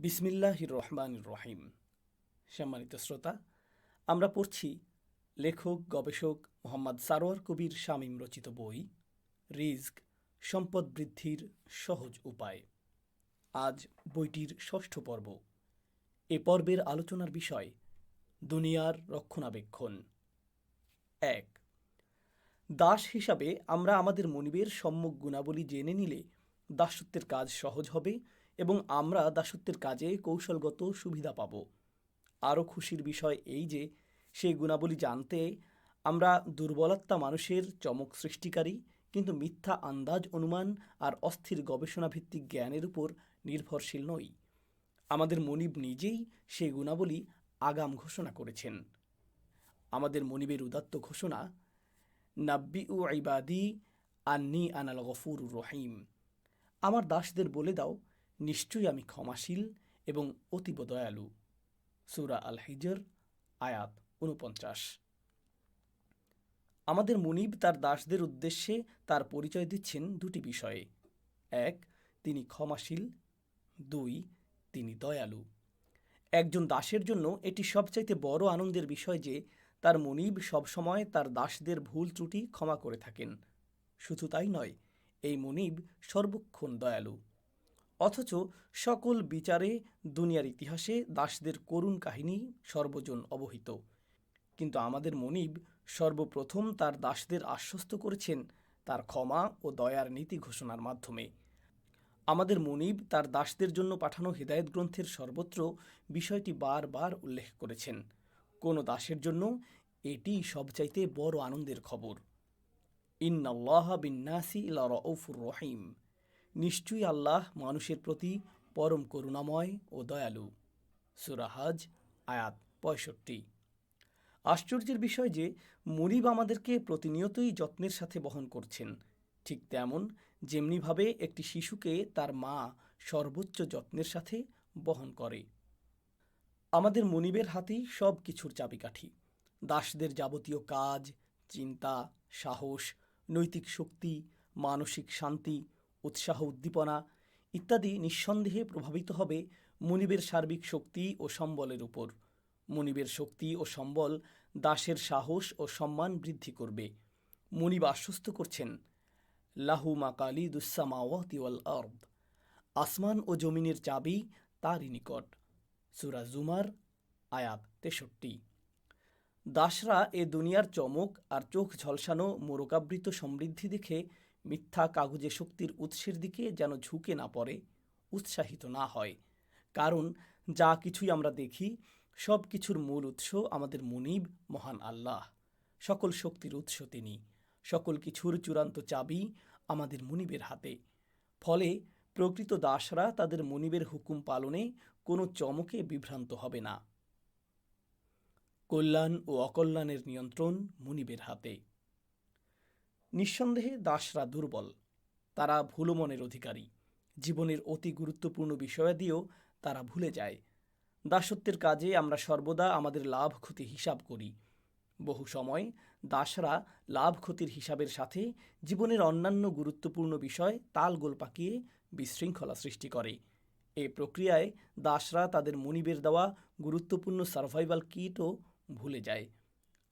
বিসমিল্লাহির রহমান রহিম। সম্মানিত শ্রোতা, আমরা পড়ছি লেখক, গবেষক মোহাম্মদ সারোয়ার কবির শামীম রচিত বই, রিজক, সম্পদ বৃদ্ধির সহজ উপায়। আজ বইটির ষষ্ঠ পর্ব। এ পর্বের আলোচনার বিষয়, দুনিয়ার রক্ষণাবেক্ষণ। এক, দাস হিসাবে আমরা আমাদের মনিবের সম্যক গুণাবলী জেনে নিলে দাসত্বের কাজ সহজ হবে এবং আমরা দাসত্বের কাজে কৌশলগত সুবিধা পাব। আরও খুশির বিষয় এই যে সেই গুণাবলী জানতে আমরা দুর্বলতা মানুষের চমক সৃষ্টিকারী, কিন্তু মিথ্যা আন্দাজ, অনুমান আর অস্থির গবেষণাভিত্তিক জ্ঞানের উপর নির্ভরশীল নই। আমাদের মনিব নিজেই সেই গুণাবলী আগাম ঘোষণা করেছেন। আমাদের মনিবের উদাত্ত ঘোষণা, নাব্বি উ ইবাদি আন্নি আনাল গফুর রহিম। আমার দাসদের বলে দাও নিশ্চয়ই আমি ক্ষমাশীল এবং অতীব দয়ালু। সুরা আল হিজর আয়াত উনপঞ্চাশ আমাদের মুনিব তার দাসদের উদ্দেশ্যে তার পরিচয় দিচ্ছেন দুটি বিষয়ে। এক, তিনি ক্ষমাশীল। দুই, তিনি দয়ালু। একজন দাসের জন্য এটি সবচাইতে বড় আনন্দের বিষয় যে তার মনিব সবসময় তার দাসদের ভুল ত্রুটি ক্ষমা করে থাকেন। শুধু তাই নয়, এই মনিব সর্বক্ষণ দয়ালু। অথচ সকল বিচারে দুনিয়ার ইতিহাসে দাসদের করুণ কাহিনী সর্বজন অবহিত। কিন্তু আমাদের মনিব সর্বপ্রথম তার দাসদের আশ্বস্ত করেছেন তার ক্ষমা ও দয়ার নীতি ঘোষণার মাধ্যমে। আমাদের মনিব তার দাসদের জন্য পাঠানো হৃদায়ত গ্রন্থের সর্বত্র বিষয়টি বারবার উল্লেখ করেছেন। কোনো দাসের জন্য এটি সবচাইতে বড় আনন্দের খবর। ইন্নাল্লাহ বিন্নাসি লা রউফুর রহিম। নিশ্চয়ই আল্লাহ মানুষের প্রতি পরম করুণাময় ও দয়ালু। সুরাহাজ আয়াত পঁয়ষট্টি। আশ্চর্যের বিষয় যে মুনিব আমাদেরকে প্রতিনিয়তই যত্নের সাথে বহন করছেন। ঠিক তেমন যেমনিভাবে একটি শিশুকে তার মা সর্বোচ্চ যত্নের সাথে বহন করে। আমাদের মনিবের হাতেই সব কিছুর চাবিকাঠি। দাসদের যাবতীয় কাজ, চিন্তা, সাহস, নৈতিক শক্তি, মানসিক শান্তি উৎসাহ উদ্দীপনা ইত্যাদি নিঃসন্দেহে প্রভাবিত হবে মনিবের সার্বিক শক্তি ও সম্বলের উপর। মনিবের শক্তি ও সম্বল দাসের সাহস ও সম্মান বৃদ্ধি করবে। মনিব আশ্বস্ত করছেন, লাহু মাকালি দুসামাওয়াতি ওয়াল আরদ। আসমান ও জমিনের চাবি তারই নিকট। সুরা জুমার আয়াত তেষট্টি। দাসরা এ দুনিয়ার চমক আর চোখ ঝলসানো মোরকাবৃত সমৃদ্ধি দেখে মিথ্যা কাগজে শক্তির উৎসের দিকে যেন ঝুঁকে না পড়ে, উৎসাহিত না হয়। কারণ, যা কিছুই আমরা দেখি, সব কিছুর মূল উৎস আমাদের মুনিব, মহান আল্লাহ। সকল শক্তির উৎস তিনি। সকল কিছুর চূড়ান্ত চাবি আমাদের মুনিবের হাতে। ফলে, প্রকৃত দাসরা তাদের মনিবের হুকুম পালনে কোনো চমকে বিভ্রান্ত হবে না। কল্যাণ ও অকল্যাণের নিয়ন্ত্রণ মুনিবের হাতে। নিঃসন্দেহে দাসরা দুর্বল। তারা ভুলো মনের অধিকারী। জীবনের অতি গুরুত্বপূর্ণ বিষয়াদিও তারা ভুলে যায়। দাসত্বের কাজে আমরা সর্বদা আমাদের লাভ ক্ষতি হিসাব করি। বহু সময় দাসরা লাভ ক্ষতির হিসাবের সাথে জীবনের অন্যান্য গুরুত্বপূর্ণ বিষয় তালগোল পাকিয়ে বিশৃঙ্খলা সৃষ্টি করে। এই প্রক্রিয়ায় দাসরা তাদের মনিবের দেওয়া গুরুত্বপূর্ণ সার্ভাইভাল কিটও ভুলে যায়।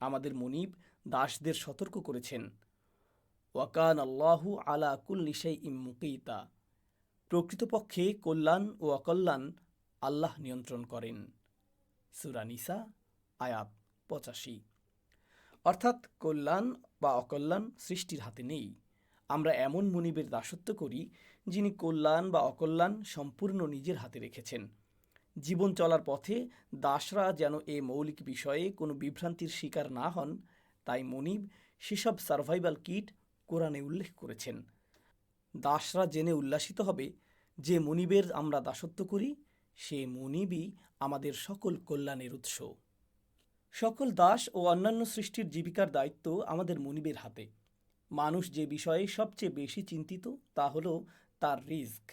আমাদের মনিব দাসদের সতর্ক করেছেন। ওয়াকান আল্লাহু আলা কুল্লি সেই ইমুকিতা প্রকৃতপক্ষে কল্যাণ ও অকল্যাণ আল্লাহ নিয়ন্ত্রণ করেন। সুরানিসা আয়াত পঁচাশি। অর্থাৎ কল্যাণ বা অকল্যাণ সৃষ্টির হাতে নেই। আমরা এমন মনিবের দাসত্ব করি, যিনি কল্যাণ বা অকল্যাণ সম্পূর্ণ নিজের হাতে রেখেছেন। জীবন চলার পথে দাসরা যেন এ মৌলিক বিষয়ে কোনো বিভ্রান্তির শিকার না হন, তাই মনিব সেসব সার্ভাইভাল কিট কোরআনে উল্লেখ করেছেন। দাসরা জেনে উল্লাসিত হবে, যে মনিবের আমরা দাসত্ব করি, সে মনিবই আমাদের সকল কল্যাণের উৎস। সকল দাস ও অন্যান্য সৃষ্টির জীবিকার দায়িত্ব আমাদের মনিবের হাতে। মানুষ যে বিষয়ে সবচেয়ে বেশি চিন্তিত, তা হল তার রিস্ক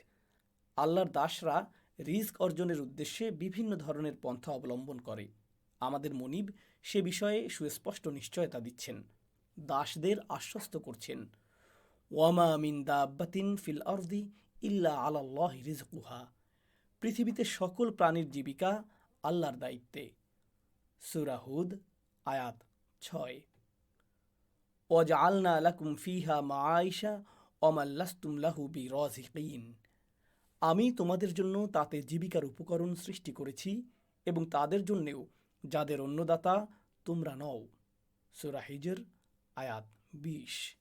আল্লাহর দাসরা রিস্ক অর্জনের উদ্দেশ্যে বিভিন্ন ধরনের পন্থা অবলম্বন করে। আমাদের মনিব সে বিষয়ে সুস্পষ্ট নিশ্চয়তা দিচ্ছেন। দাসদের আশ্বস্ত করছেন। ওয়ামা মিন দাব্বাতিন ফিল আরদি ইল্লা আলাল্লাহ রিজকুহা পৃথিবীতে সকল প্রাণীর জীবিকা আল্লাহর দায়িত্বে। সুরাহুদ আয়াত ছয়। ওয়াজ আলনা লাকুম ফিহা মাআইশা অমাল্লাস্তুম লাহু বিরাজিকিন। আমি তোমাদের জন্য তাতে জীবিকার উপকরণ সৃষ্টি করেছি এবং তাদের জন্যেও যাদের অন্নদাতা তোমরা নও। সুরা হিজর আয়াত বিশ।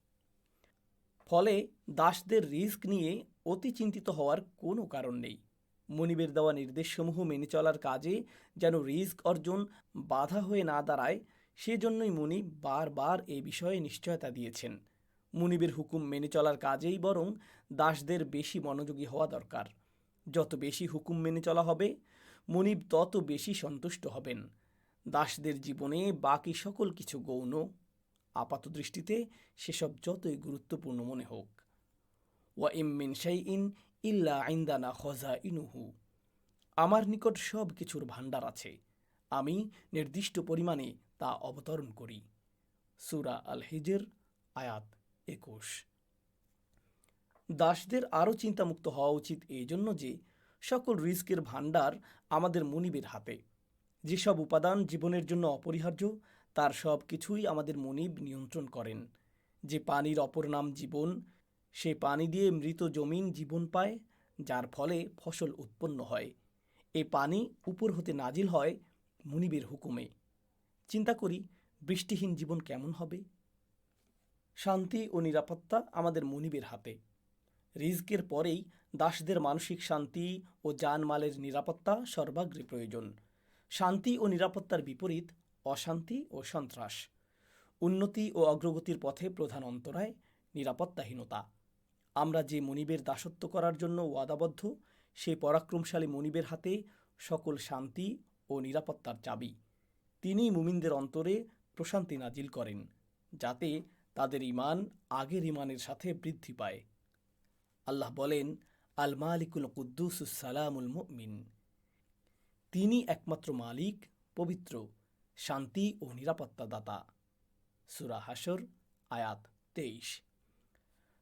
ফলে দাসদের রিস্ক নিয়ে অতি চিন্তিত হওয়ার কোনো কারণ নেই। মনিবের দেওয়া নির্দেশসমূহ মেনে চলার কাজে যেন রিস্ক অর্জন বাধা হয়ে না দাঁড়ায়, সেজন্যই মুনিব বারবার এই বিষয়ে নিশ্চয়তা দিয়েছেন। মুনিবের হুকুম মেনে চলার কাজেই বরং দাসদের বেশি মনোযোগী হওয়া দরকার। যত বেশি হুকুম মেনে চলা হবে, মুনিব তত বেশি সন্তুষ্ট হবেন। দাসদের জীবনে বাকি সকল কিছু গৌণ। আপাতদৃষ্টিতে সেসব যতই গুরুত্বপূর্ণ মনে হোক। ওয়া ইমিন ইন ইল্লা আইন্দানা খজা ইনুহু আমার নিকট সব কিছুর ভাণ্ডার আছে। আমি নির্দিষ্ট পরিমাণে তা অবতরণ করি। সুরা আল হিজর আয়াত একুশ। দাসদের আরও চিন্তামুক্ত হওয়া উচিত এই জন্য যে, সকল রিস্কের ভাণ্ডার আমাদের মনিবের হাতে। যেসব উপাদান জীবনের জন্য অপরিহার্য তার সব কিছুই আমাদের মনিব নিয়ন্ত্রণ করেন। যে পানির অপর নাম জীবন, সে পানি দিয়ে মৃত জমিন জীবন পায়, যার ফলে ফসল উৎপন্ন হয়। এই পানি উপর হতে নাজিল হয় মুনিবের হুকুমে। চিন্তা করি বৃষ্টিহীন জীবন কেমন হবে? শান্তি ও নিরাপত্তা আমাদের মনিবের হাতে। রিজকের পরেই দাসদের মানসিক শান্তি ও জানমালের নিরাপত্তা সর্বাগ্রে প্রয়োজন। শান্তি ও নিরাপত্তার বিপরীত অশান্তি ও সন্ত্রাস। উন্নতি ও অগ্রগতির পথে প্রধান অন্তরায় নিরাপত্তাহীনতা। আমরা যে মনিবের দাসত্ব করার জন্য ওয়াদাবদ্ধ সেই পরাক্রমশালী মনিবের হাতে সকল শান্তি ও নিরাপত্তার চাবি। তিনি মুমিনদের অন্তরে প্রশান্তি নাজিল করেন, যাতে তাদের ইমান আগের ইমানের সাথে বৃদ্ধি পায়। আল্লাহ বলেন আল মালিকুল কুদ্দুস সালামুল মুমিন। তিনি একমাত্র মালিক, পবিত্র শান্তি ও নিরাপত্তা দাতা। সুরা হাসর আয়াত তেইশ।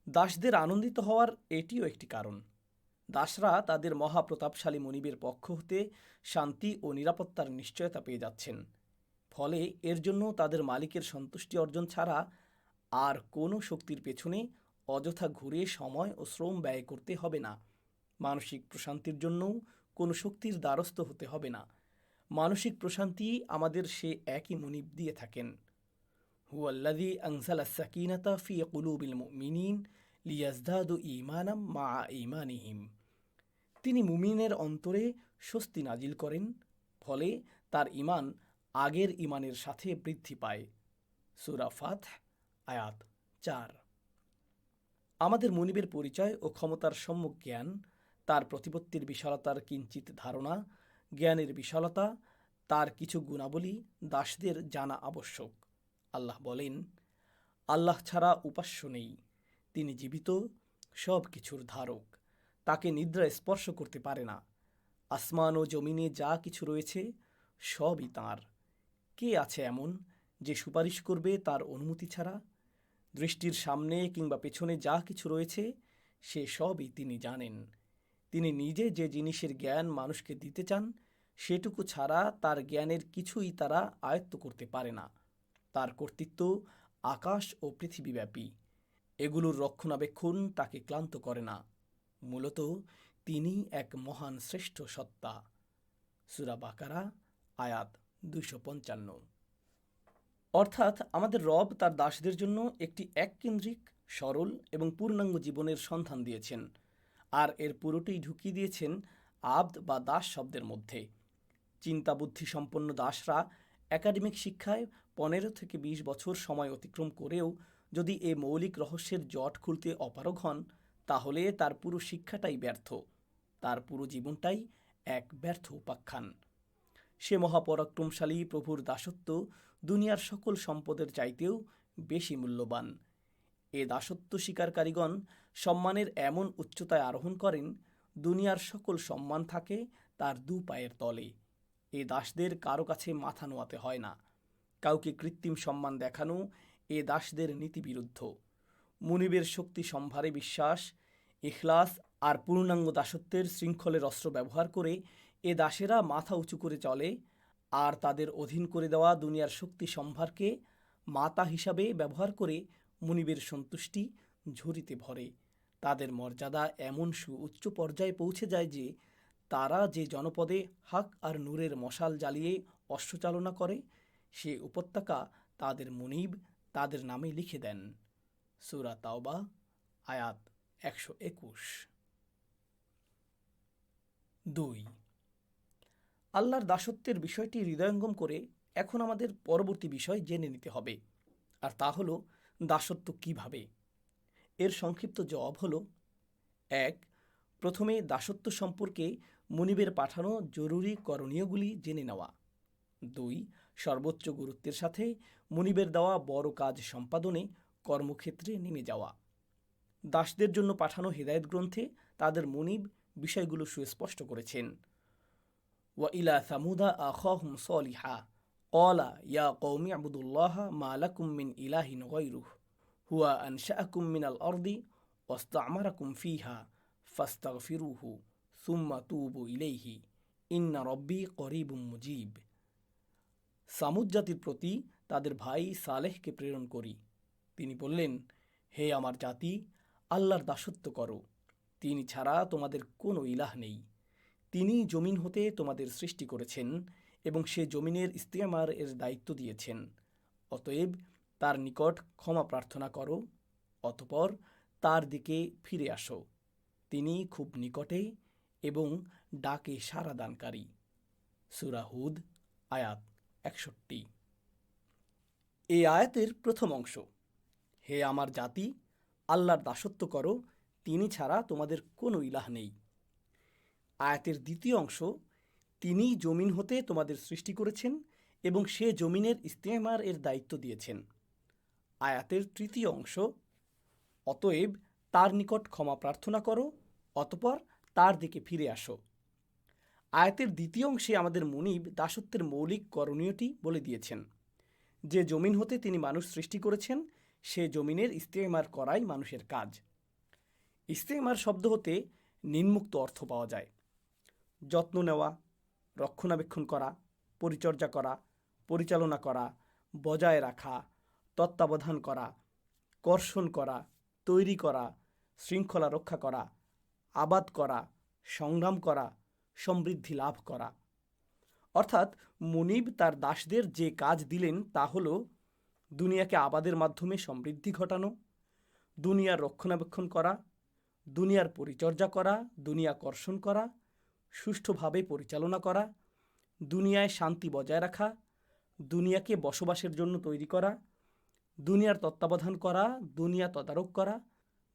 দাসদের আনন্দিত হওয়ার এটিও একটি কারণ। দাসরা তাদের মহাপ্রতাপশালী মনিবের পক্ষ হতে শান্তি ও নিরাপত্তার নিশ্চয়তা পেয়ে যাচ্ছেন। ফলে এর জন্য তাদের মালিকের সন্তুষ্টি অর্জন ছাড়া আর কোনো শক্তির পেছনে অযথা ঘুরে সময় ও শ্রম ব্যয় করতে হবে না। মানসিক প্রশান্তির জন্যও কোনো শক্তির দ্বারস্থ হতে হবে না। মানসিক প্রশান্তি আমাদের সে একই মনিব দিয়ে থাকেন। হুয়াল্লাদি আনসালা সাকিনাতা ফি কুলুবিল মুমিনিন লিয়াজদাদু ইমানাম মা ইমানিহিম তিনি মুমিনের অন্তরে স্বস্তি নাজিল করেন, ফলে তার ইমান আগের ইমানের সাথে বৃদ্ধি পায়। সুরাফাত আয়াত চার। আমাদের মনিবের পরিচয় ও ক্ষমতার সম্মুখ জ্ঞান, তার প্রতিপত্তির বিশালতার কিঞ্চিত ধারণা জ্ঞানের বিশালতা, তার কিছু গুণাবলী দাসদের জানা আবশ্যক। আল্লাহ বলেন, আল্লাহ ছাড়া উপাস্য নেই, তিনি জীবিত, সব কিছুর ধারক, তাকে নিদ্রা স্পর্শ করতে পারে না। আসমান ও জমিনে যা কিছু রয়েছে, সবই তাঁর। কে আছে এমন যে সুপারিশ করবে তার অনুমতি ছাড়া? দৃষ্টির সামনে কিংবা পেছনে যা কিছু রয়েছে, সে সবই তিনি জানেন। তিনি নিজে যে জিনিসের জ্ঞান মানুষকে দিতে চান, সেটুকু ছাড়া তার জ্ঞানের কিছুই তারা আয়ত্ত করতে পারে না। তার কর্তৃত্ব আকাশ ও পৃথিবীব্যাপী। এগুলোর রক্ষণাবেক্ষণ তাকে ক্লান্ত করে না। মূলত তিনি এক মহান শ্রেষ্ঠ সত্তা। সুরা বাকারা, আয়াত দুইশো পঞ্চান্ন। অর্থাৎ আমাদের রব তার দাসদের জন্য একটি এককেন্দ্রিক, সরল এবং পূর্ণাঙ্গ জীবনের সন্ধান দিয়েছেন। আর এর পুরোটাই ঢুকিয়ে দিয়েছেন আব্দ বা দাস শব্দের মধ্যে। চিন্তা বুদ্ধি সম্পন্ন দাসরা একাডেমিক শিক্ষায় পনেরো থেকে বিশ বছর সময় অতিক্রম করেও যদি এ মৌলিক রহস্যের জট খুলতে অপারগ হন, তাহলে তার পুরো শিক্ষাটাই ব্যর্থ। তার পুরো জীবনটাই এক ব্যর্থ উপাখ্যান। সে মহাপরাক্রমশালী প্রভুর দাসত্ব দুনিয়ার সকল সম্পদের চাইতেও বেশি মূল্যবান। এ দাসত্ব স্বীকারকারীগণ সম্মানের এমন উচ্চতায় আরোহণ করেন, দুনিয়ার সকল সম্মান থাকে তার দু পায়ের তলে। এ দাসদের কারও কাছে মাথা নোয়াতে হয় না। কাউকে কৃত্রিম সম্মান দেখানো এ দাসদের নীতিবিরুদ্ধ। মুনিবের শক্তি সম্ভারে বিশ্বাস, ইখলাস আর পূর্ণাঙ্গ দাসত্বের শৃঙ্খলের অস্ত্র ব্যবহার করে এ দাসেরা মাথা উঁচু করে চলে আর তাদের অধীন করে দেওয়া দুনিয়ার শক্তি সম্ভারকে মাতা হিসাবে ব্যবহার করে মুনিবের সন্তুষ্টি ঝুরিতে ভরে। তাদের মর্যাদা এমন সুউচ্চ পর্যায়ে পৌঁছে যায় যে, তারা যে জনপদে হাক আর নূরের মশাল জ্বালিয়ে অশ্বচালনা করে, সে উপত্যকা তাদের মুনিব তাদের নামে লিখে দেন। সুরা তাওবা, আয়াত একশো একুশ। দুই। আল্লাহর দাসত্বের বিষয়টি হৃদয়ঙ্গম করে এখন আমাদের পরবর্তী বিষয় জেনে নিতে হবে, আর তা হলো দাসত্ব কীভাবে? এর সংক্ষিপ্ত জবাব হল, এক, প্রথমে দাসত্ব সম্পর্কে মনিবের পাঠানো জরুরি করণীয়গুলি জেনে নেওয়া। দুই, সর্বোচ্চ গুরুত্বের সাথে মনিবের দেওয়া বড় কাজ সম্পাদনে কর্মক্ষেত্রে নেমে যাওয়া। দাসদের জন্য পাঠানো হৃদায়ত গ্রন্থে তাদের মনিব বিষয়গুলো সুস্পষ্ট করেছেন। ওয়া ইলা সামুদা আহ সলিহা। কলা ইয়া কৌমি আবুদুল্লাহ মালাকুম মিন ইলাহিন গৈরুহ হুয়া আনশাকুম মিনাল অর্দি ওস্তা আমারাকুম ফিহা ফাস্তাগফিরুহু সুম্মা তুবু ইলেহি ইন্না রব্বি করিবুম মুজিব সামুদ জাতির প্রতি তাদের ভাই সালেহকে প্রেরণ করি। তিনি বললেন, হে আমার জাতি, আল্লাহর দাসত্ব করো। তিনি ছাড়া তোমাদের কোনো ইলাহ নেই। তিনি জমিন হতে তোমাদের সৃষ্টি করেছেন। এবং সে জমিনের ইস্তেমার এর দায়িত্ব দিয়েছেন। অতএব তার নিকট ক্ষমা প্রার্থনা করো, অতপর তার দিকে ফিরে আসো। তিনি খুব নিকটে এবং ডাকে সারা দানকারী। সুরাহুদ আয়াত একষট্টি। এই আয়াতের প্রথম অংশ। হে আমার জাতি, আল্লাহর দাসত্ব করো, তিনি ছাড়া তোমাদের কোনো ইলাহ নেই। আয়াতের দ্বিতীয় অংশ তিনি জমিন হতে তোমাদের সৃষ্টি করেছেন এবং সে জমিনের ইস্তেমার এর দায়িত্ব দিয়েছেন। আয়াতের তৃতীয় অংশ, অতএব তার নিকট ক্ষমা প্রার্থনা করো, অতপর তার দিকে ফিরে আসো। আয়াতের দ্বিতীয় অংশে আমাদের মুনিব দাসত্বের মৌলিক করণীয়টি বলে দিয়েছেন। যে জমিন হতে তিনি মানুষ সৃষ্টি করেছেন, সে জমিনের ইস্তেমার করাই মানুষের কাজ। ইস্তেমার শব্দ হতে নিম্মুক্ত অর্থ পাওয়া যায়। যত্ন নেওয়া রক্ষণাবেক্ষণ করা, পরিচর্যা করা, পরিচালনা করা, বজায় রাখা, তত্ত্বাবধান করা, কর্ষণ করা, তৈরি করা, শৃঙ্খলা রক্ষা করা, আবাদ করা, সংগ্রাম করা, সমৃদ্ধি লাভ করা। অর্থাৎ মুনিব তার দাসদের যে কাজ দিলেন তা হল দুনিয়াকে আবাদের মাধ্যমে সমৃদ্ধি ঘটানো, দুনিয়ার রক্ষণাবেক্ষণ করা, দুনিয়ার পরিচর্যা করা, দুনিয়া কর্ষণ করা সুষ্ঠুভাবে পরিচালনা করা, দুনিয়ায় শান্তি বজায় রাখা, দুনিয়াকে বসবাসের জন্য তৈরি করা, দুনিয়ার তত্ত্বাবধান করা, দুনিয়া তদারক করা,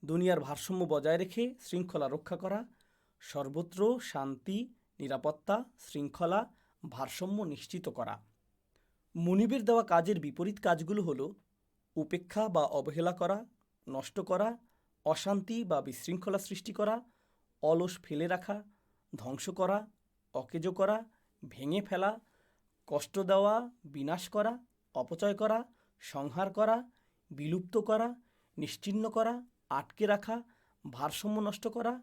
দুনিয়ার ভারসাম্য বজায় রেখে শৃঙ্খলা রক্ষা করা, সর্বত্র শান্তি, নিরাপত্তা, শৃঙ্খলা, ভারসাম্য নিশ্চিত করা। মুনিবের দেওয়া কাজের বিপরীত কাজগুলো হলো উপেক্ষা বা অবহেলা করা, নষ্ট করা, অশান্তি বা বিশৃঙ্খলা সৃষ্টি করা, অলস ফেলে রাখা ধ্বংস করা, অকেজো করা, ভেঙে ফেলা, কষ্ট দেওয়া, বিনাশ করা, অপচয় করা, সংহার করা, বিলুপ্ত করা নিশ্চিহ্ন করা, আটকে রাখা, ভারসাম্য নষ্ট করা,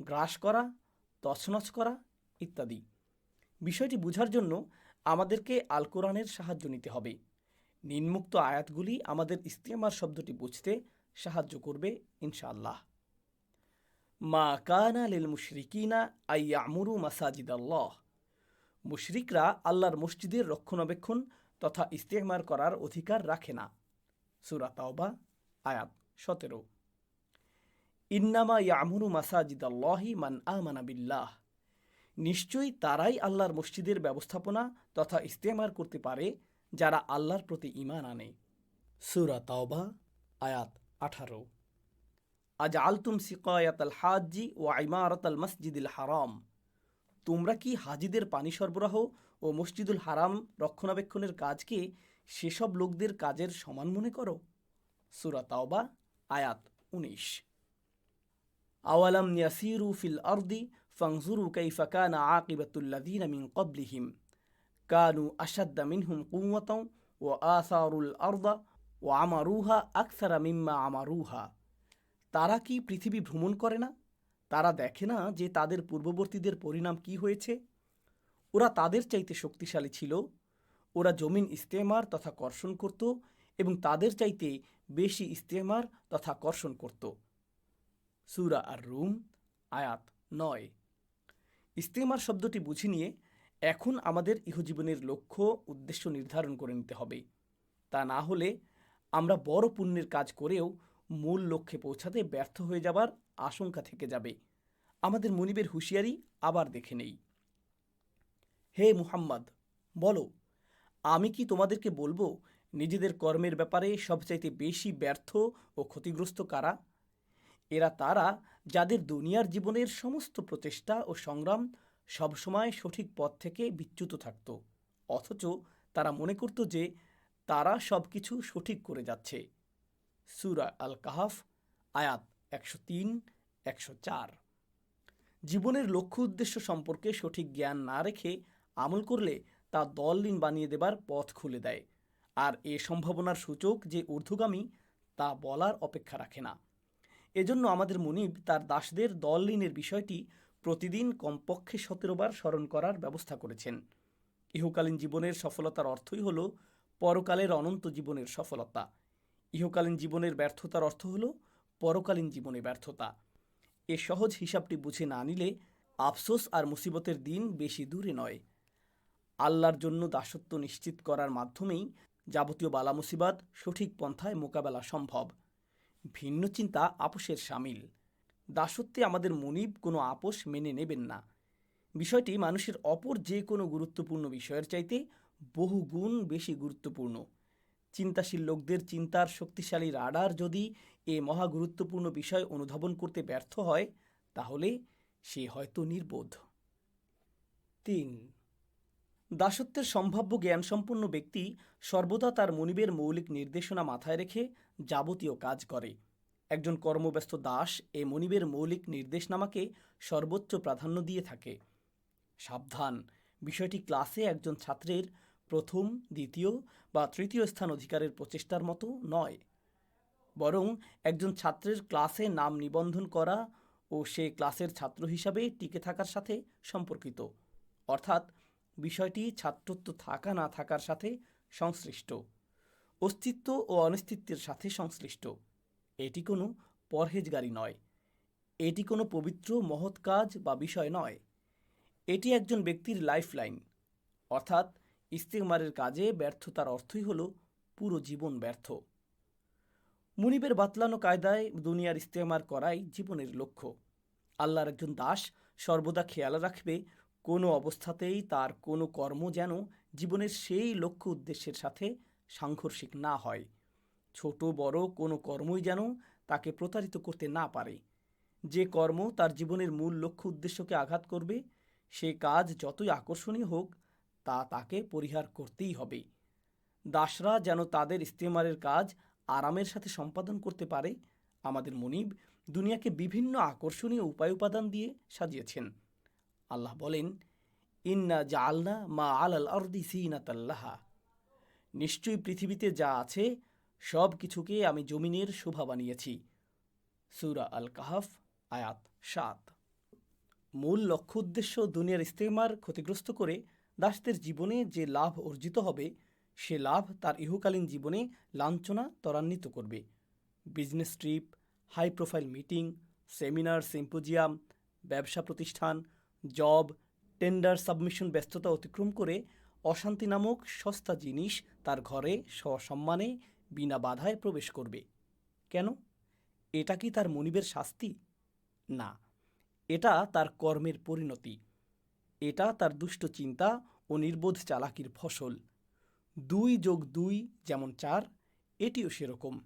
গ্রাস করা, তছনছ করা ইত্যাদি। বিষয়টি বোঝার জন্য আমাদেরকে আল কোরআনের সাহায্য নিতে হবে। নিম্মুক্ত আয়াতগুলি আমাদের ইস্তেমার শব্দটি বুঝতে সাহায্য করবে, ইনশাআল্লাহ। মা কানা লিল মুশরিকিনা আইয়ামুরু মাসাজিদ আল্লাহ মুশরিকরা আল্লাহর মসজিদের রক্ষণাবেক্ষণ তথা ইস্তেমার করার অধিকার রাখে না। সুরা তাওবা, আয়াত সতেরো। ইন্নামা ইয়ামুরু মাসাজিদ আল্লাহি মান আমানা বিল্লাহ। নিশ্চয়ই তারাই আল্লাহর মসজিদের ব্যবস্থাপনা তথা ইস্তেমার করতে পারে যারা আল্লাহর প্রতি ঈমান আনে। সুরা তাওবা, আয়াত আঠারো। আজ আলতুম সিকায়াত আল হাজি ও ইমারত আল মসজিদুল হারাম। তোমরা কি হাজিদের পানি সরবরাহ ও মসজিদুল হারাম রক্ষণাবেক্ষণের কাজকে সেসব লোকদের কাজের সমান মনে করো? সুরা তাওবা, আয়াত উনিশ। আওয়ালাম ইয়াসিরু ফিল আরদি ফাংজুরু কাইফা কানা আকিবাতুল্লাযীনা মিন ক্বাবলিহিম। কানু আশাদ্দা মিনহুম কুওয়াতাও ওয়া আসারুল আরদা ওয়া আমারুহা আকসারা মিম্মা আমারুহা। তারা কি পৃথিবী ভ্রমণ করে না? তারা দেখে না যে তাদের পূর্ববর্তীদের পরিণাম কি হয়েছে? ওরা তাদের চাইতে শক্তিশালী ছিল। ওরা জমিন ইস্তেমার তথা কর্ষণ করত এবং তাদের চাইতে বেশি ইস্তেমার তথা কর্ষণ করত। সুরা আর রুম আয়াত নয়। ইস্তেমার শব্দটি বুঝে নিয়ে এখন আমাদের ইহজীবনের লক্ষ্য, উদ্দেশ্য নির্ধারণ করে নিতে হবে। তা না হলে আমরা বড় পুণ্যের কাজ করেও মূল লক্ষ্যে পৌঁছাতে ব্যর্থ হয়ে যাবার আশঙ্কা থেকে যাবে। আমাদের মনিবের হুঁশিয়ারি আবার দেখে নেই। হে মুহাম্মদ, বলো, আমি কি তোমাদেরকে বলব, নিজেদের কর্মের ব্যাপারে সবচাইতে বেশি ব্যর্থ ও ক্ষতিগ্রস্ত কারা? এরা তারা যাদের দুনিয়ার জীবনের সমস্ত প্রচেষ্টা ও সংগ্রাম সবসময় সঠিক পথ থেকে বিচ্যুত থাকত, অথচ তারা মনে করত যে তারা সব কিছু সঠিক করে যাচ্ছে। সুরা আল কাহাফ আয়াত একশো তিন, একশো চার। জীবনের লক্ষ্য উদ্দেশ্য সম্পর্কে সঠিক জ্ঞান না রেখে আমল করলে তা দললীন বানিয়ে দেবার পথ খুলে দেয়। আর এ সম্ভাবনার সূচক যে ঊর্ধ্বগামী, তা বলার অপেক্ষা রাখে না। এজন্য আমাদের মুনিব তার দাসদের দললীনের বিষয়টি প্রতিদিন কমপক্ষে সতেরোবার স্মরণ করার ব্যবস্থা করেছেন। ইহকালীন জীবনের সফলতার অর্থই হল পরকালের অনন্ত জীবনের সফলতা। ইহকালীন জীবনের ব্যর্থতার অর্থ হল পরকালীন জীবনে ব্যর্থতা। এ সহজ হিসাবটি বুঝে না নিলে আফসোস আর মুসিবতের দিন বেশি দূরে নয়। আল্লাহর জন্য দাসত্ব নিশ্চিত করার মাধ্যমেই যাবতীয় বালা মুসিবাত সঠিক পন্থায় মোকাবেলা সম্ভব। ভিন্ন চিন্তা আপোষের সামিল। দাসত্বে আমাদের মনিব কোনো আপোষ মেনে নেবেন না। বিষয়টি মানুষের অপর যে কোনো গুরুত্বপূর্ণ বিষয়ের চাইতে বহু গুণ বেশি গুরুত্বপূর্ণ। চিন্তাশীল লোকদের চিন্তার শক্তিশালী রাডার যদি এ মহা গুরুত্বপূর্ণ বিষয় অনুধাবন করতে ব্যর্থ হয়, তাহলে সে হয়তো নির্বোধ। তিন, দাসত্বের সম্ভাব্য জ্ঞানসম্পন্ন ব্যক্তি সর্বদা তার মনিবের মৌলিক নির্দেশনা মাথায় রেখে যাবতীয় কাজ করে। একজন কর্মব্যস্ত দাস এ মনিবের মৌলিক নির্দেশনামাকে সর্বোচ্চ প্রাধান্য দিয়ে থাকে। সাবধান, বিষয়টি ক্লাসে একজন ছাত্রের প্রথম, দ্বিতীয় বা তৃতীয় স্থান অধিকারের প্রচেষ্টার মতো নয়। বরং একজন ছাত্রের ক্লাসে নাম নিবন্ধন করা ও সে ক্লাসের ছাত্র হিসাবে টিকে থাকার সাথে সম্পর্কিত। অর্থাৎ বিষয়টি ছাত্রত্ব থাকা না থাকার সাথে সংশ্লিষ্ট। অস্তিত্ব ও অনিস্তিত্বের সাথে সংশ্লিষ্ট। এটি কোনো পরহেজগারি নয়। এটি কোনো পবিত্র মহৎ কাজ বা বিষয় নয়। এটি একজন ব্যক্তির লাইফলাইন। অর্থাৎ ইস্তেমারের কাজে ব্যর্থতার অর্থই হল পুরো জীবন ব্যর্থ। মুনিবের বাতলানো কায়দায় দুনিয়ার ইস্তেমার করাই জীবনের লক্ষ্য। আল্লাহর একজন দাস সর্বদা খেয়াল রাখবে, কোনো অবস্থাতেই তার কোনো কর্ম যেন জীবনের সেই লক্ষ্য উদ্দেশ্যের সাথে সাংঘর্ষিক না হয়। ছোট, বড় কোনো কর্মই যেন তাকে প্রতারিত করতে না পারে। যে কর্ম তার জীবনের মূল লক্ষ্য উদ্দেশ্যকে আঘাত করবে, সে কাজ যতই আকর্ষণীয় হোক তা তাকে পরিহার করতেই হবে। দাসরা যেন তাদের ইস্তেমারের কাজ আরামের সাথে সম্পাদন করতে পারে, আমাদের মনিব দুনিয়াকে বিভিন্ন আকর্ষণীয় উপায় উপাদান দিয়ে সাজিয়েছেন। আল্লাহ বলেন, ইন্না জাআলনা মা আলাল আরদি সিনাতাল্লাহা। নিশ্চয়ই পৃথিবীতে যা আছে, সব কিছুকে আমি জমিনের শোভা বানিয়েছি। সুরা আল কাহাফ আয়াত সাত। মূল লক্ষ্য উদ্দেশ্য দুনিয়ার ইস্তেমার ক্ষতিগ্রস্ত করে দাসদের জীবনে যে লাভ অর্জিত হবে, সে লাভ তার ইহকালীন জীবনে লাঞ্ছনা ত্বরান্বিত করবে। Business trip, high profile meeting, seminar, symposium, ব্যবসা প্রতিষ্ঠান, জব, টেন্ডার, সাবমিশন ব্যস্ততা অতিক্রম করে অশান্তি নামক সস্তা জিনিস তার ঘরে সসম্মানে বিনা বাধায় প্রবেশ করবে। কেন? এটা কি তার মনিবের শাস্তি? না, এটা তার কর্মের পরিণতি। এটা তার দুষ্ট চিন্তা ও নির্বোধ চালাকির ফসল। দুই যোগ দুই যেমন চার, এটিও সেরকম,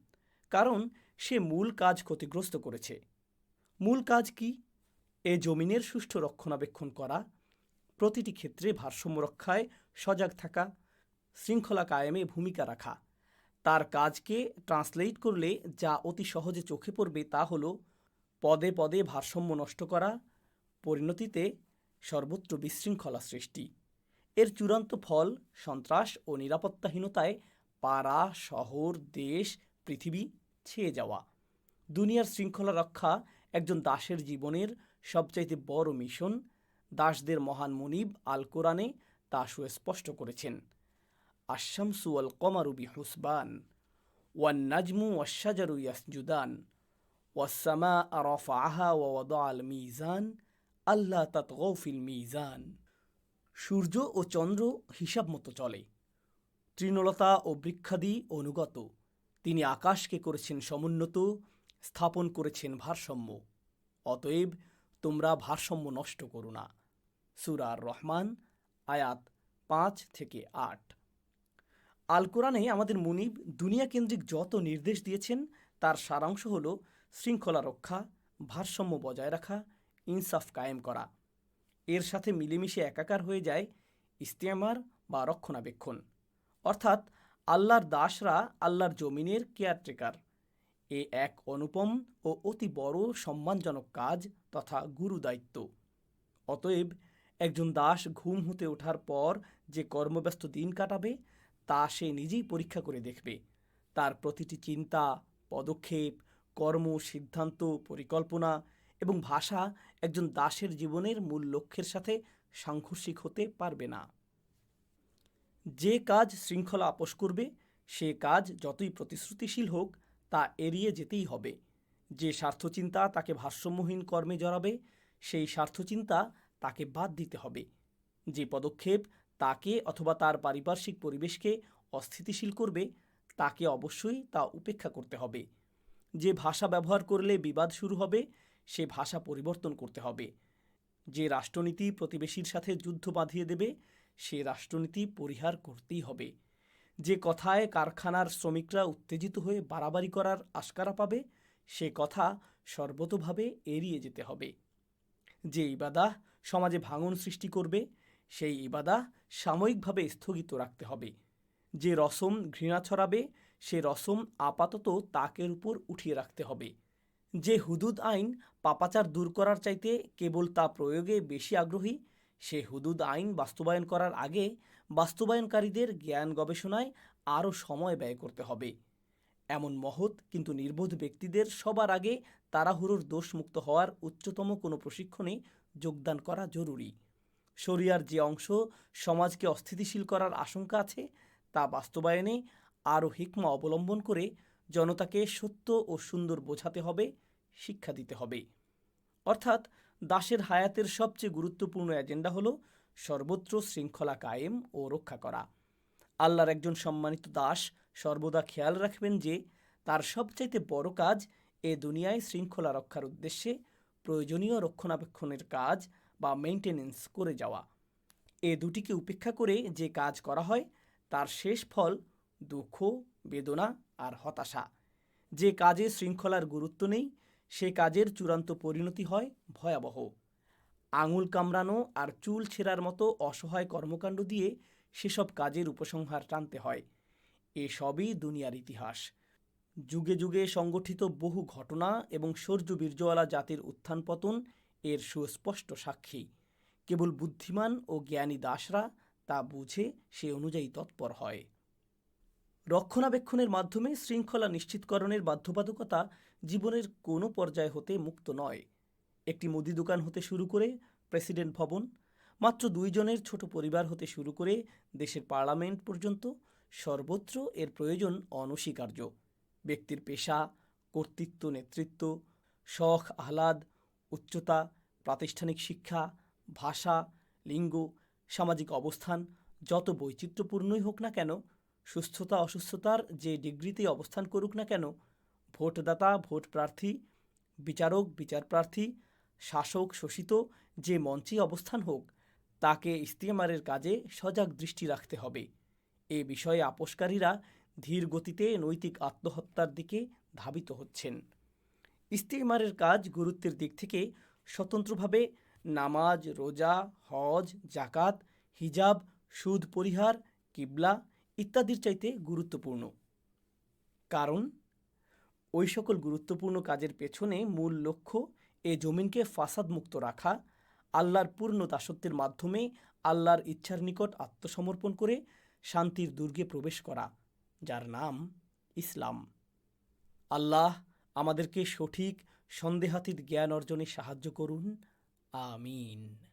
কারণ সে মূল কাজ ক্ষতিগ্রস্ত করেছে। মূল কাজ কি? এ জমিনের সুষ্ঠু রক্ষণাবেক্ষণ করা, প্রতিটি ক্ষেত্রে ভারসাম্য রক্ষায় সজাগ থাকা, শৃঙ্খলা কায়েমে ভূমিকা রাখা। তার কাজকে ট্রান্সলেট করলে যা অতি সহজে চোখে পড়বে তা হলো, পদে পদে ভারসাম্য নষ্ট করা, পরিণতিতে সর্বত্র বিশৃঙ্খলা সৃষ্টি। এর চূড়ান্ত ফল সন্ত্রাস ও নিরাপত্তাহীনতায় পাড়া, শহর, দেশ, পৃথিবী ছেয়ে যাওয়া। দুনিয়ার শৃঙ্খলা রক্ষা একজন দাসের জীবনের সবচাইতে বড় মিশন। দাসদের মহান মনিব আল কোরআনে তা সুস্পষ্ট করেছেন। আশামসু আল কমারুবি হুসবান ওয়ান নাজমু ওয়াশাজারু ইয়াসজুদান ওয়াসামা আরফা আহা ওয়াদ আল মিজান আল্লাহ তাতগৌফিল মিজান। সূর্য ও চন্দ্র হিসাব মতো চলে। তৃণলতা ও বৃক্ষাদি অনুগত। তিনি আকাশকে করেছেন সমুন্নত, স্থাপন করেছেন ভারসাম্য। অতএব তোমরা ভারসাম্য নষ্ট করো না। সুরার রহমান, আয়াত পাঁচ থেকে আট। আল কোরআনে আমাদের মুনিব দুনিয়া কেন্দ্রিক যত নির্দেশ দিয়েছেন, তার সারাংশ হল শৃঙ্খলা রক্ষা, ভারসাম্য বজায় রাখা ইনসাফ কায়েম করা। এর সাথে মিলেমিশে একাকার হয়ে যায় ইস্তেমার বা রক্ষণাবেক্ষণ। অর্থাৎ আল্লাহর দাসরা আল্লাহর জমিনের কেয়ারটেকার। এ এক অনুপম ও অতি বড় সম্মানজনক কাজ তথা গুরু দায়িত্ব। অতএব একজন দাস ঘুম হতে ওঠার পর যে কর্মব্যস্ত দিন কাটাবে, তা সে নিজেই পরীক্ষা করে দেখবে। তার প্রতিটি চিন্তা, পদক্ষেপ, কর্ম, সিদ্ধান্ত, পরিকল্পনা এবং ভাষা একজন দাসের জীবনের মূল লক্ষ্যের সাথে সাংঘর্ষিক হতে পারবে না। যে কাজ শৃঙ্খলা আপোষ করবে, সে কাজ যতই প্রতিশ্রুতিশীল হোক, তা এড়িয়ে যেতেই হবে। যে স্বার্থচিন্তা তাকে ভারসাম্যহীন কর্মে জড়াবে, সেই স্বার্থচিন্তা তাকে বাদ দিতে হবে। যে পদক্ষেপ তাকে অথবা তার পারিপার্শ্বিক পরিবেশকে অস্থিতিশীল করবে, তাকে অবশ্যই তা উপেক্ষা করতে হবে। যে ভাষা ব্যবহার করলে বিবাদ শুরু হবে সে ভাষা পরিবর্তন করতে হবে। যে রাষ্ট্রনীতি প্রতিবেশীর সাথে যুদ্ধ বাঁধিয়ে দেবে, সে রাষ্ট্রনীতি পরিহার করতেই হবে। যে কথায় কারখানার শ্রমিকরা উত্তেজিত হয়ে বাড়াবাড়ি করার আশকারা পাবে, সে কথা সর্বতোভাবে এড়িয়ে যেতে হবে। যে ইবাদাহ সমাজে ভাঙন সৃষ্টি করবে, সেই ইবাদাহ সাময়িকভাবে স্থগিত রাখতে হবে। যে রসম ঘৃণা ছড়াবে, সে রসম আপাতত তাকের উপর উঠিয়ে রাখতে হবে। যে হুদুদ আইন পাপাচার দূর করার চাইতে কেবল তা প্রয়োগে বেশি আগ্রহী, সে হুদুদ আইন বাস্তবায়ন করার আগে বাস্তবায়নকারীদের জ্ঞান গবেষণায় আরও সময় ব্যয় করতে হবে। এমন মহৎ কিন্তু নির্বোধ ব্যক্তিদের সবার আগে তাড়াহুড়োর দোষমুক্ত হওয়ার উচ্চতম কোনো প্রশিক্ষণে যোগদান করা জরুরি। শরিয়ার যে অংশ সমাজকে অস্থিতিশীল করার আশঙ্কা আছে, তা বাস্তবায়নে আরও হিকমা অবলম্বন করে জনতাকে সত্য ও সুন্দর বোঝাতে হবে, শিক্ষা দিতে হবে। অর্থাৎ দাসের হায়াতের সবচেয়ে গুরুত্বপূর্ণ এজেন্ডা হলো সর্বত্র শৃঙ্খলা কায়েম ও রক্ষা করা। আল্লাহর একজন সম্মানিত দাস সর্বদা খেয়াল রাখবেন যে তার সবচাইতে বড় কাজ এ দুনিয়ায় শৃঙ্খলা রক্ষার উদ্দেশ্যে প্রয়োজনীয় রক্ষণাবেক্ষণের কাজ বা মেইনটেনেন্স করে যাওয়া। এ দুটিকে উপেক্ষা করে যে কাজ করা হয় তার শেষ ফল দুঃখ, বেদনা আর হতাশা। যে কাজে শৃঙ্খলার গুরুত্ব নেই, সে কাজের চূড়ান্ত পরিণতি হয় ভয়াবহ। আঙুল কামড়ানো আর চুল ছেঁড়ার মতো অসহায় কর্মকাণ্ড দিয়ে সেসব কাজের উপসংহার টানতে হয়। এসবই দুনিয়ার ইতিহাস। যুগে যুগে সংগঠিত বহু ঘটনা এবং শৌর্য বীর্যওয়ালা জাতির উত্থান পতন এর সুস্পষ্ট সাক্ষী। কেবল বুদ্ধিমান ও জ্ঞানী দাসরা তা বুঝে সে অনুযায়ী তৎপর হয়। রক্ষণাবেক্ষণের মাধ্যমে শৃঙ্খলা নিশ্চিতকরণের বাধ্যবাধকতা জীবনের কোনো পর্যায়ে হতে মুক্ত নয়। একটি মুদি দোকান হতে শুরু করে প্রেসিডেন্ট ভবন, মাত্র দুইজনের ছোট পরিবার হতে শুরু করে দেশের পার্লামেন্ট পর্যন্ত সর্বত্র এর প্রয়োজন অনস্বীকার্য। ব্যক্তির পেশা, কর্তৃত্ব, নেতৃত্ব, শখ, আহ্লাদ, উচ্চতা, প্রাতিষ্ঠানিক শিক্ষা, ভাষা, লিঙ্গ, সামাজিক অবস্থান, যত বৈচিত্র্যপূর্ণই হোক না কেন সুস্থতা, অসুস্থতার যে ডিগ্রিতে অবস্থান করুক না কেন, ভোটদাতা, ভোট প্রার্থী, বিচারক, বিচার প্রার্থী, শাসক, শোষিত, যে মঞ্চে অবস্থান হোক, তাকে ইস্তেমারের কাজে সজাগ দৃষ্টি রাখতে হবে। এ বিষয়ে আপোষকারীরা ধীর গতিতে নৈতিক আত্মহত্যার দিকে ধাবিত হচ্ছেন। ইস্তেমারের কাজ গুরুত্বের দিক থেকে স্বতন্ত্রভাবে নামাজ, রোজা, হজ জাকাত হিজাব, সুদ, পরিহার, কিবলা ইত্যাদির চাইতে গুরুত্বপূর্ণ। কারণ, ওই সকল গুরুত্বপূর্ণ কাজের পেছনে মূল লক্ষ্য এ জমিনকে ফাসাদমুক্ত রাখা, আল্লাহর পূর্ণ দাসত্বের মাধ্যমে আল্লাহর ইচ্ছার নিকট আত্মসমর্পণ করে শান্তির দুর্গে প্রবেশ করা, যার নাম ইসলাম। আল্লাহ আমাদেরকে সঠিক সন্দেহাতীত জ্ঞান অর্জনে সাহায্য করুন। আমিন।